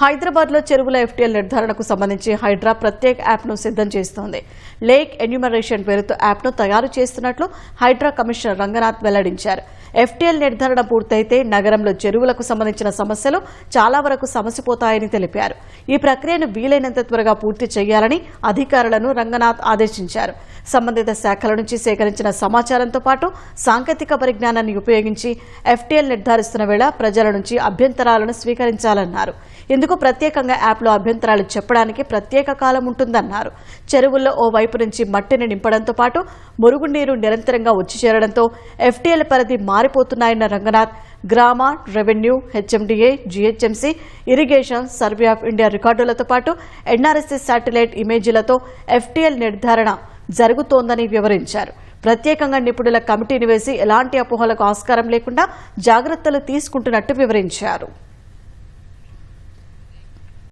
హైదరాబాద్లో చెరువుల ఎఫ్టీఎల్ నిర్ధారణకు సంబంధించి హైడ్రా ప్రత్యేక యాప్ను సిద్ధం చేస్తోంది. లేక్ ఎన్యూమరేషన్ పేరుతో యాప్ను తయారు చేస్తున్నట్లు హైడ్రా కమిషనర్ రంగనాథ్ వెల్లడించారు. ఎఫ్టీఎల్ నిర్ధారణ పూర్తయితే నగరంలో చెరువులకు సంబంధించిన సమస్యలు చాలా వరకు సమసిపోతాయని తెలిపారు. ఈ ప్రక్రియను వీలైనంత త్వరగా పూర్తి చేయాలని అధికారులను రంగనాథ్ ఆదేశించారు. సంబంధిత శాఖల నుంచి సేకరించిన సమాచారంతో పాటు సాంకేతిక పరిజ్ఞానాన్ని ఉపయోగించి ఎఫ్టీఎల్ నిర్ధారిస్తున్న వేళ ప్రజల నుంచి అభ్యంతరాలను స్వీకరించాలన్నారు. ఇందుకు ప్రత్యేకంగా యాప్లో అభ్యంతరాలు చెప్పడానికి ప్రత్యేక కాలం ఉంటుందన్నారు. చెరువుల్లో ఓ వైపు నుంచి మట్టిని నింపడంతో పాటు మురుగునీరు నిరంతరంగా వచ్చి చేరడంతో ఎఫ్టీఎల్ పరిధి మారిపోతున్నాయన్న రంగనాథ్ గ్రామ revenue HMDA GHMC irrigation survey of India రికార్డులతో పాటు ఎన్ఆర్ఎస్ఎస్ శాటిలైట్ ఇమేజీలతో ఎఫ్టీఎల్ నిర్ధారణ జరుగుతోందని వివరించారు. ప్రత్యేకంగా నిపుణుల కమిటీని వేసి ఎలాంటి అపోహలకు ఆస్కారం లేకుండా జాగ్రత్తలు తీసుకుంటున్నట్టు వివరించారు.